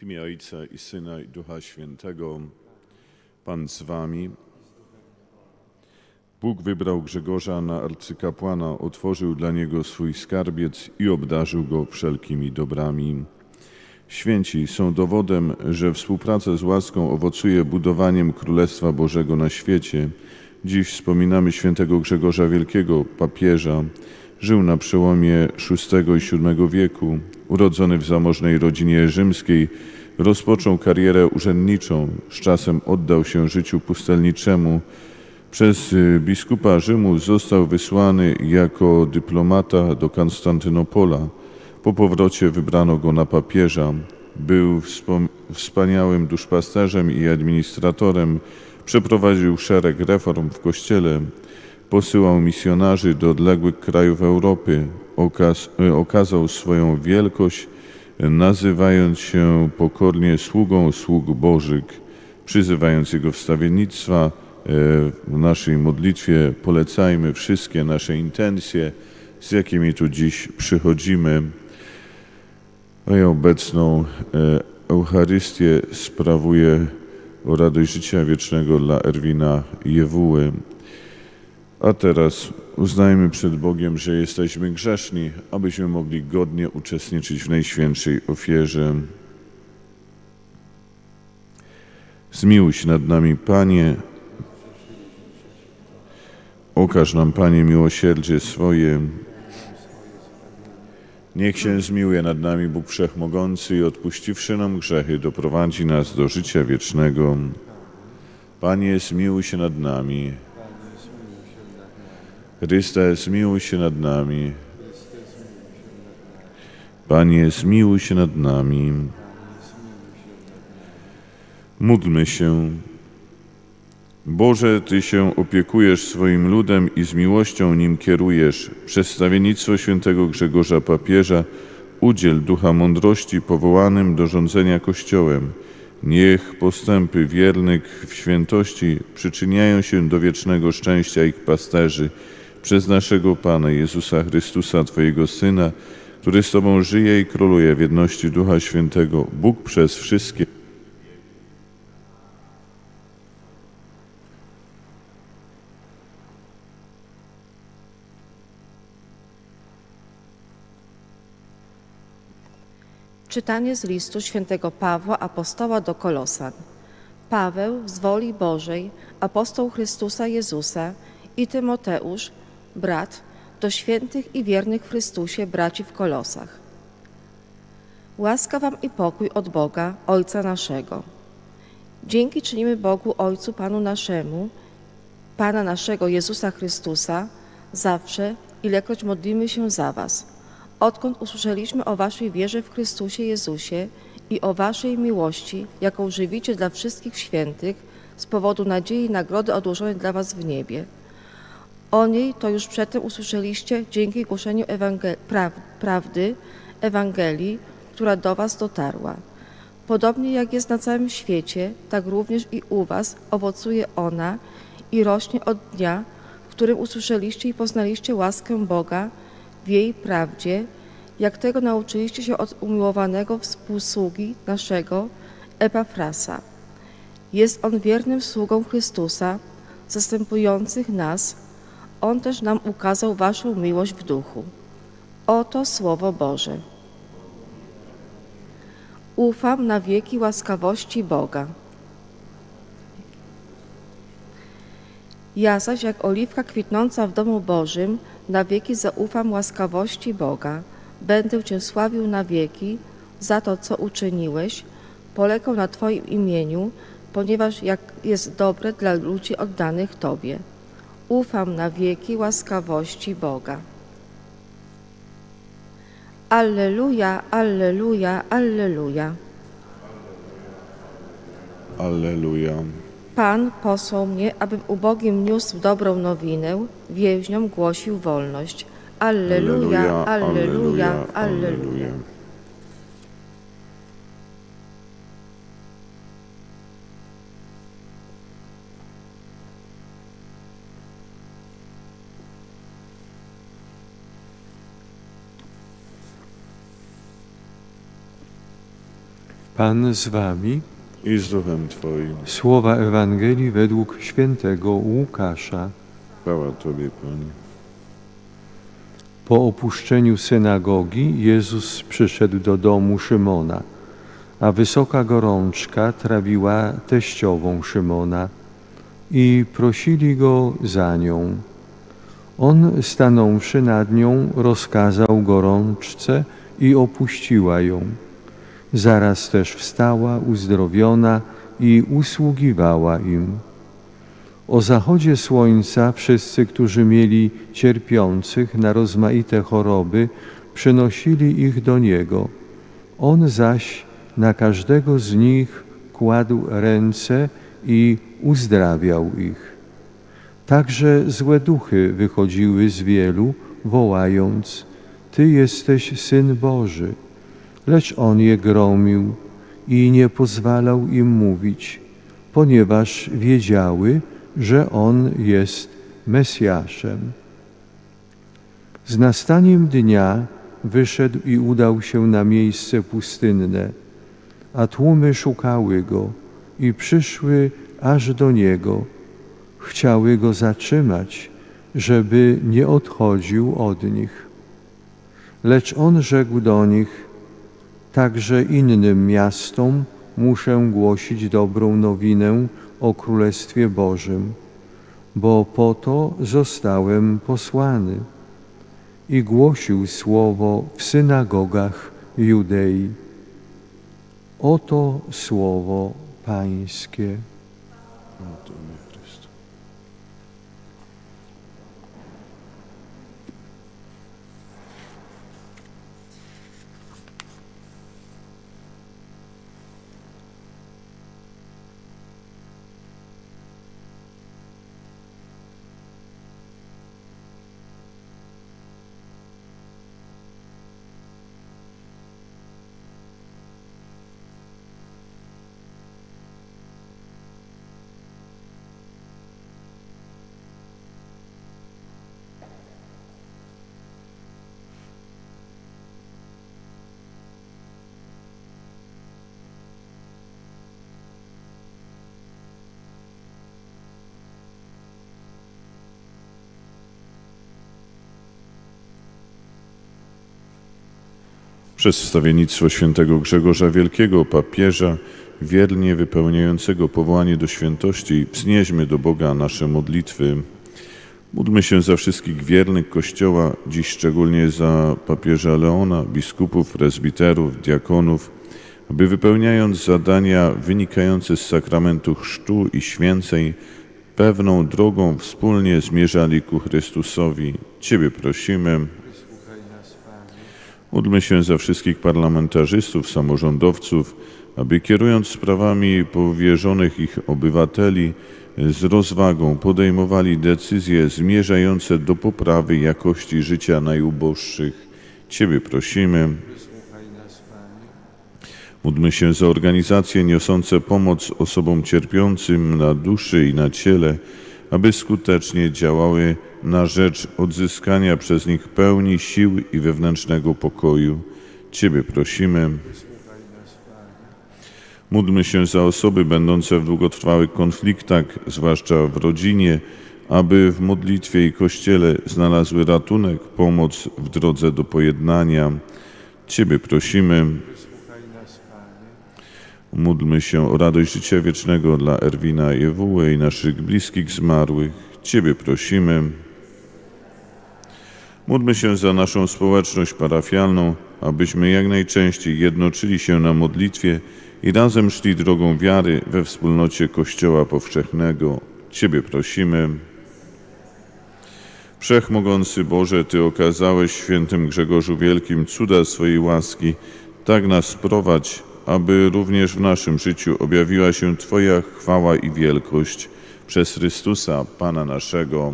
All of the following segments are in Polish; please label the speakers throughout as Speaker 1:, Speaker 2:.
Speaker 1: W imię Ojca i Syna i Ducha Świętego. Pan z wami. Bóg wybrał Grzegorza na arcykapłana, otworzył dla niego swój skarbiec i obdarzył go wszelkimi dobrami. Święci są dowodem, że współpraca z łaską owocuje budowaniem Królestwa Bożego na świecie. Dziś wspominamy świętego Grzegorza Wielkiego, papieża. Żył na przełomie VI i VII wieku. Urodzony w zamożnej rodzinie rzymskiej, rozpoczął karierę urzędniczą. Z czasem oddał się życiu pustelniczemu. Przez y, biskupa Rzymu został wysłany jako dyplomata do Konstantynopola. Po powrocie wybrano go na papieża. Był wspaniałym duszpasterzem i administratorem. Przeprowadził szereg reform w kościele. Posyłał misjonarzy do odległych krajów Europy. Okaz- y, okazał swoją wielkość, nazywając się pokornie sługą sług Bożych. Przyzywając Jego wstawiennictwa, y, w naszej modlitwie polecajmy wszystkie nasze intencje, z jakimi tu dziś przychodzimy. Moją obecną e, Eucharystię sprawuję o radość życia wiecznego dla Erwina Jewuły. A teraz uznajmy przed Bogiem, że jesteśmy grzeszni, abyśmy mogli godnie uczestniczyć w Najświętszej ofierze. Zmiłuj się nad nami, Panie. Okaż nam, Panie, miłosierdzie swoje. Niech się zmiłuje nad nami Bóg Wszechmogący i odpuściwszy nam grzechy, doprowadzi nas do życia wiecznego. Panie, zmiłuj się nad nami. Chryste, zmiłuj się nad nami. Panie, zmiłuj się nad nami. Módlmy się. Boże, Ty się opiekujesz swoim ludem i z miłością nim kierujesz. Przez stawiennictwo świętego Grzegorza Papieża udziel ducha mądrości powołanym do rządzenia Kościołem. Niech postępy wiernych w świętości przyczyniają się do wiecznego szczęścia ich pasterzy. Przez naszego Pana Jezusa Chrystusa, Twojego Syna, który z Tobą żyje i króluje w jedności Ducha Świętego, Bóg przez wszystkie
Speaker 2: Czytanie z listu świętego Pawła apostoła do Kolosan. Paweł z woli Bożej, apostoł Chrystusa Jezusa i Tymoteusz, brat, do świętych i wiernych w Chrystusie braci w Kolosach. Łaska wam i pokój od Boga, Ojca naszego. Dzięki czynimy Bogu Ojcu Panu naszemu, Pana naszego Jezusa Chrystusa, zawsze, ilekroć modlimy się za was, odkąd usłyszeliśmy o waszej wierze w Chrystusie Jezusie i o waszej miłości, jaką żywicie dla wszystkich świętych z powodu nadziei i nagrody odłożonej dla was w niebie. O niej to już przedtem usłyszeliście dzięki głoszeniu ewangel- praw- prawdy Ewangelii, która do was dotarła. Podobnie jak jest na całym świecie, tak również i u was owocuje ona i rośnie od dnia, w którym usłyszeliście i poznaliście łaskę Boga w jej prawdzie, jak tego nauczyliście się od umiłowanego współsługi naszego Epafrasa. Jest on wiernym sługą Chrystusa, zastępujących nas. On też nam ukazał waszą miłość w duchu. Oto Słowo Boże. Ufam na wieki łaskawości Boga. Ja zaś, jak oliwka kwitnąca w domu Bożym, na wieki zaufam łaskawości Boga. Będę Cię sławił na wieki za to, co uczyniłeś. Polegał na Twoim imieniu, ponieważ jak jest dobre dla ludzi oddanych Tobie. Ufam na wieki łaskawości Boga. Alleluja, alleluja, alleluja.
Speaker 1: Alleluja.
Speaker 2: Pan posłał mnie, abym ubogim niósł dobrą nowinę, więźniom głosił wolność. Alleluja, alleluja, alleluja.
Speaker 3: Pan z wami.
Speaker 1: i z duchem Twoim.
Speaker 3: Słowa Ewangelii według świętego Łukasza.
Speaker 1: Chwała Tobie, Panie.
Speaker 3: Po opuszczeniu synagogi Jezus przyszedł do domu Szymona, a wysoka gorączka trawiła teściową Szymona i prosili go za nią. On, stanąwszy nad nią, rozkazał gorączce i opuściła ją. Zaraz też wstała uzdrowiona i usługiwała im. O zachodzie słońca wszyscy, którzy mieli cierpiących na rozmaite choroby, przynosili ich do Niego. On zaś na każdego z nich kładł ręce i uzdrawiał ich. Także złe duchy wychodziły z wielu, wołając: Ty jesteś syn Boży. Lecz on je gromił i nie pozwalał im mówić, ponieważ wiedziały, że on jest Mesjaszem. Z nastaniem dnia wyszedł i udał się na miejsce pustynne, a tłumy szukały go i przyszły aż do niego. Chciały go zatrzymać, żeby nie odchodził od nich. Lecz on rzekł do nich: Także innym miastom muszę głosić dobrą nowinę o Królestwie Bożym, bo po to zostałem posłany. I głosił słowo w synagogach Judei. Oto słowo Pańskie.
Speaker 1: Przez wstawiennictwo świętego Grzegorza Wielkiego, papieża, wiernie wypełniającego powołanie do świętości, wznieśmy do Boga nasze modlitwy. Módlmy się za wszystkich wiernych Kościoła, dziś szczególnie za papieża Leona, biskupów, prezbiterów, diakonów, aby wypełniając zadania wynikające z sakramentu chrztu i święceń, pewną drogą wspólnie zmierzali ku Chrystusowi. Ciebie prosimy. Módlmy się za wszystkich parlamentarzystów, samorządowców, aby kierując sprawami powierzonych ich obywateli, z rozwagą podejmowali decyzje zmierzające do poprawy jakości życia najuboższych. Ciebie prosimy. Módlmy się za organizacje niosące pomoc osobom cierpiącym na duszy i na ciele, aby skutecznie działały na rzecz odzyskania przez nich pełni sił i wewnętrznego pokoju. Ciebie prosimy. Módlmy się za osoby będące w długotrwałych konfliktach, zwłaszcza w rodzinie, aby w modlitwie i kościele znalazły ratunek, pomoc w drodze do pojednania. Ciebie prosimy. Módlmy się o radość życia wiecznego dla Erwina i Ewuły i naszych bliskich zmarłych. Ciebie prosimy. Módlmy się za naszą społeczność parafialną, abyśmy jak najczęściej jednoczyli się na modlitwie i razem szli drogą wiary we wspólnocie Kościoła Powszechnego. Ciebie prosimy. Wszechmogący Boże, Ty okazałeś świętym Grzegorzu Wielkim cuda swojej łaski, tak nas prowadź, aby również w naszym życiu objawiła się Twoja chwała i wielkość przez Chrystusa, Pana naszego.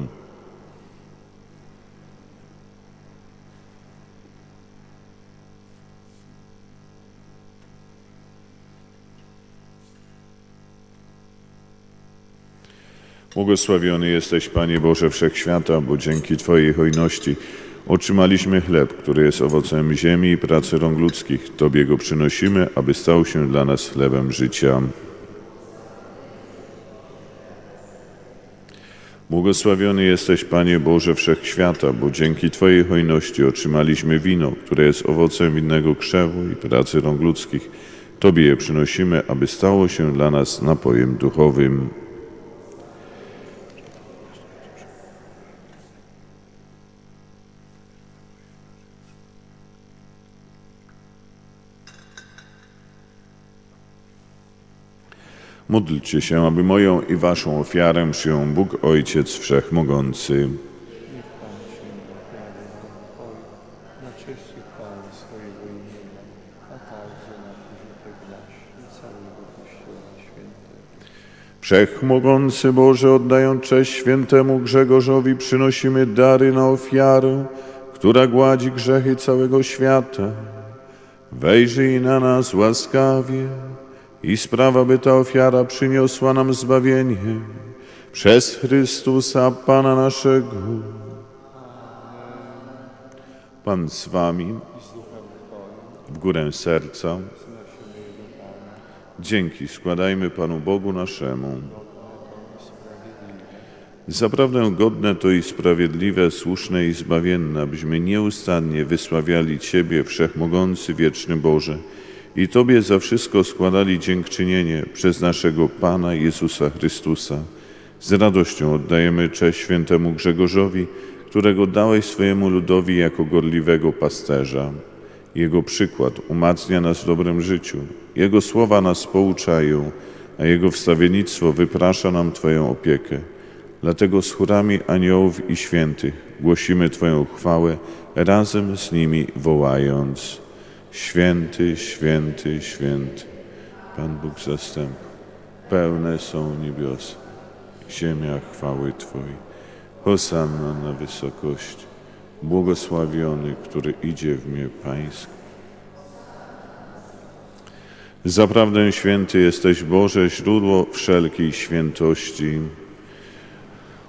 Speaker 1: Błogosławiony jesteś, Panie Boże Wszechświata, bo dzięki Twojej hojności Otrzymaliśmy chleb, który jest owocem ziemi i pracy rąk ludzkich. Tobie go przynosimy, aby stał się dla nas chlebem życia. Błogosławiony jesteś, Panie Boże Wszechświata, bo dzięki Twojej hojności otrzymaliśmy wino, które jest owocem winnego krzewu i pracy rąk ludzkich. Tobie je przynosimy, aby stało się dla nas napojem duchowym. Módlcie się, aby moją i waszą ofiarę przyjął Bóg Ojciec Wszechmogący. Wszechmogący Boże, oddając cześć świętemu Grzegorzowi, przynosimy dary na ofiarę, która gładzi grzechy całego świata. Wejrzyj na nas łaskawie i sprawa, by ta ofiara przyniosła nam zbawienie przez Chrystusa Pana naszego. Pan z wami, w górę serca. Dzięki składajmy Panu Bogu naszemu. Zaprawdę godne to i sprawiedliwe, słuszne i zbawienne, abyśmy nieustannie wysławiali Ciebie, Wszechmogący, Wieczny Boże, i Tobie za wszystko składali dziękczynienie przez naszego Pana Jezusa Chrystusa. Z radością oddajemy cześć świętemu Grzegorzowi, którego dałeś swojemu ludowi jako gorliwego pasterza. Jego przykład umacnia nas w dobrym życiu, Jego słowa nas pouczają, a Jego wstawiennictwo wyprasza nam Twoją opiekę. Dlatego z chórami aniołów i świętych głosimy Twoją chwałę, razem z nimi wołając Święty, święty, święty, Pan Bóg zastępu, pełne są niebiosa, ziemia chwały Twojej. Hosanna na wysokości, błogosławiony, który idzie w imię Pańskie. Zaprawdę święty jesteś Boże, źródło wszelkiej świętości.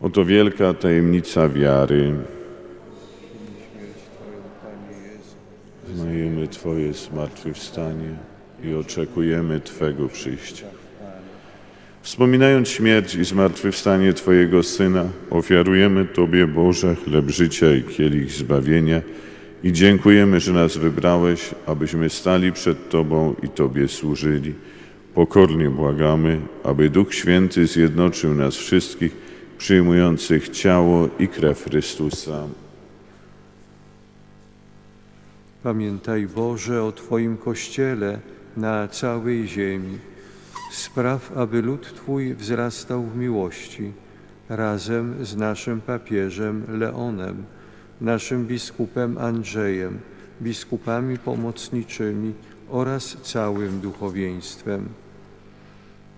Speaker 1: Oto wielka tajemnica wiary. Znajemy Twoje zmartwychwstanie i oczekujemy Twego przyjścia. Wspominając śmierć i zmartwychwstanie Twojego Syna, ofiarujemy Tobie, Boże, chleb życia i kielich zbawienia i dziękujemy, że nas wybrałeś, abyśmy stali przed Tobą i Tobie służyli. Pokornie błagamy, aby Duch Święty zjednoczył nas wszystkich, przyjmujących ciało i krew Chrystusa.
Speaker 3: Pamiętaj Boże o Twoim Kościele na całej ziemi. Spraw, aby lud Twój wzrastał w miłości, razem z naszym papieżem Leonem, naszym biskupem Andrzejem, biskupami pomocniczymi oraz całym duchowieństwem.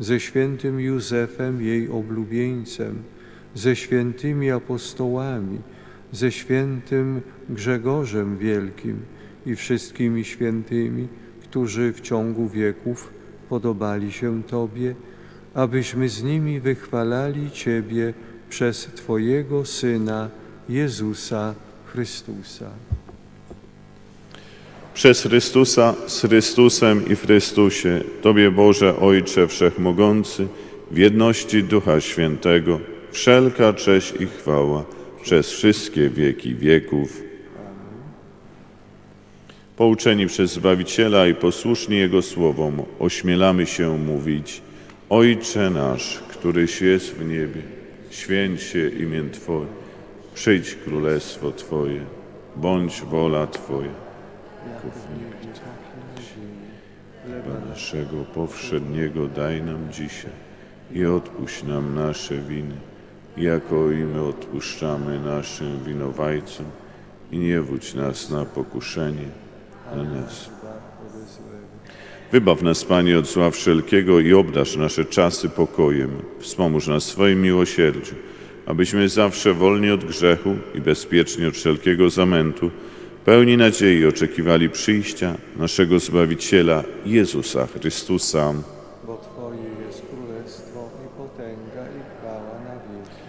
Speaker 3: ze świętym Józefem, jej oblubieńcem, ze świętymi apostołami, ze świętym Grzegorzem Wielkim i wszystkimi świętymi, którzy w ciągu wieków podobali się Tobie, abyśmy z nimi wychwalali Ciebie przez Twojego Syna Jezusa Chrystusa.
Speaker 1: Przez Chrystusa, z Chrystusem i w Chrystusie, Tobie Boże Ojcze Wszechmogący, w jedności Ducha Świętego, wszelka cześć i chwała przez wszystkie wieki wieków. Pouczeni przez Zbawiciela i posłuszni Jego słowom, ośmielamy się mówić: Ojcze nasz, któryś jest w niebie, święć się imię Twoje, przyjdź królestwo Twoje, bądź wola Twoja. Chleba naszego powszedniego daj nam dzisiaj i odpuść nam nasze winy, jako i my odpuszczamy naszym winowajcom i nie wódź nas na pokuszenie, ale nas. Wybaw nas, Panie, od zła wszelkiego i obdarz nasze czasy pokojem. Wspomóż nas swoim miłosierdziu, abyśmy zawsze wolni od grzechu i bezpieczni od wszelkiego zamętu, pełni nadziei oczekiwali przyjścia naszego Zbawiciela Jezusa Chrystusa.
Speaker 3: Bo Twoje jest królestwo i potęga i chwała na wieki.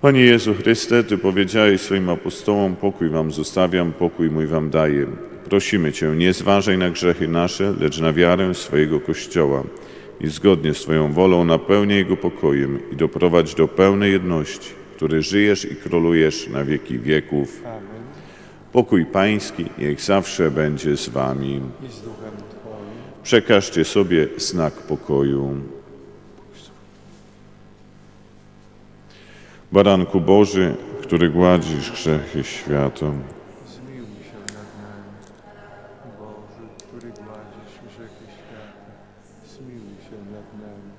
Speaker 1: Panie Jezu Chryste, Ty powiedziałeś swoim apostołom, pokój Wam zostawiam, pokój mój Wam daję. Prosimy Cię, nie zważaj na grzechy nasze, lecz na wiarę swojego Kościoła i zgodnie z Twoją wolą napełniaj Jego pokojem i doprowadź do pełnej jedności, który żyjesz i królujesz na wieki wieków.
Speaker 3: Amen.
Speaker 1: Pokój Pański niech zawsze będzie z Wami. Przekażcie sobie znak pokoju. Baranku Boży, który gładzisz grzechy świata,
Speaker 3: Zmiłuj się nad nami. Boży, który gładzisz grzechy świata, zmiłuj się nad nami.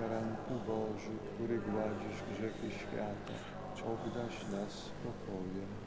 Speaker 3: Baranku Boży, który gładzisz grzechy świata, obdaś nas spokojem.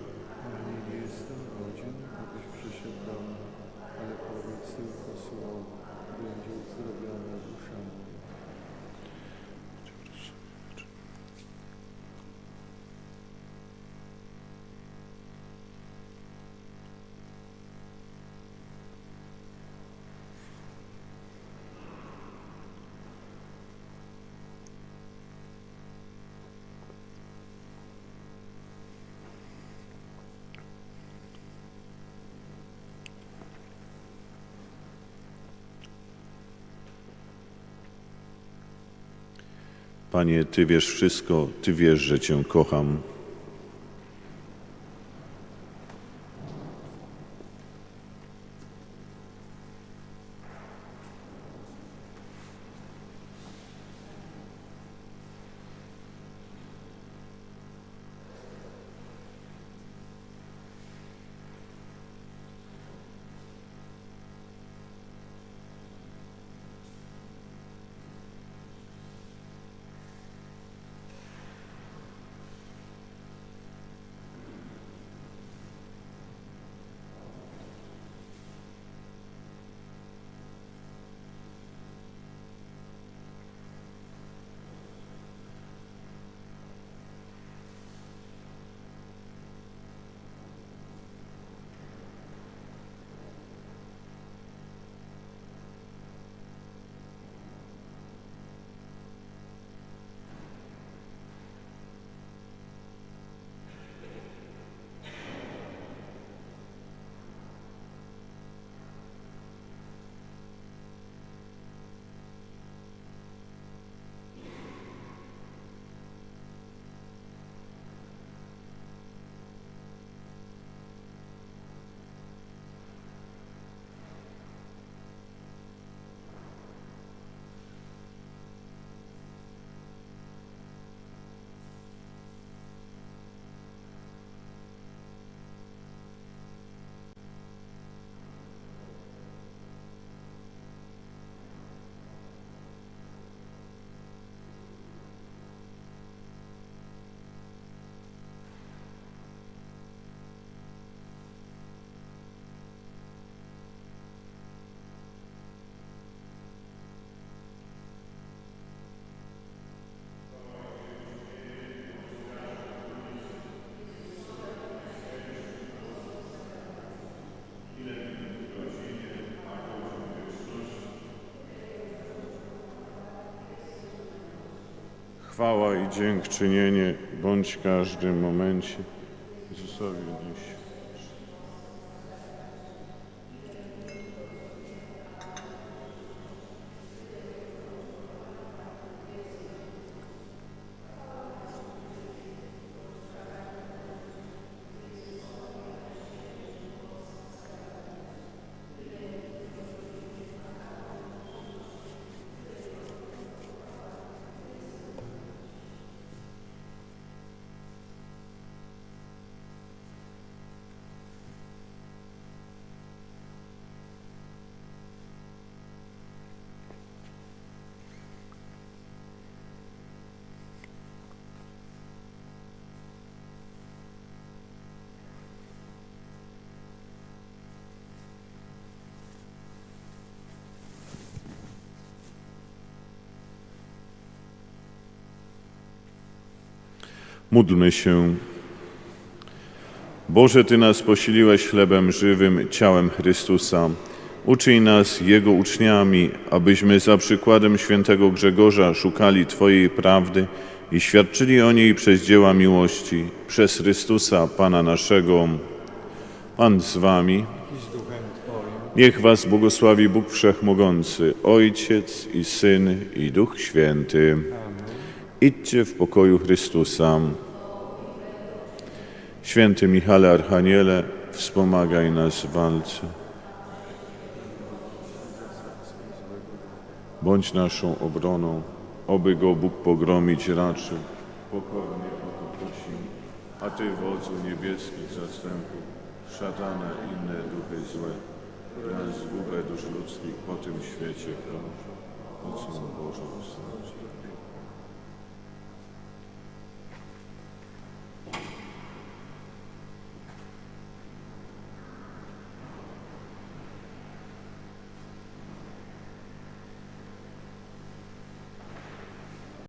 Speaker 1: Panie, Ty wiesz wszystko, Ty wiesz, że Cię kocham. Chwała i dziękczynienie bądź w każdym momencie Jezusowi nieść. Módlmy się. Boże, Ty nas posiliłeś chlebem żywym, ciałem Chrystusa. Uczyń nas Jego uczniami, abyśmy za przykładem świętego Grzegorza szukali Twojej prawdy i świadczyli o niej przez dzieła miłości, przez Chrystusa, Pana naszego. Pan z Wami. Niech Was błogosławi Bóg Wszechmogący, Ojciec i Syn i Duch Święty. Idźcie w pokoju Chrystusa. Święty Michale Archaniele, wspomagaj nas w walce. Bądź naszą obroną, oby go Bóg pogromić raczył. Pokornie o to prosimy. A Ty, wodzu niebieskich zastępów, szatana i inne duchy złe, na zgubę dusz ludzkich po tym świecie proszę. Mocą Bożą wstać.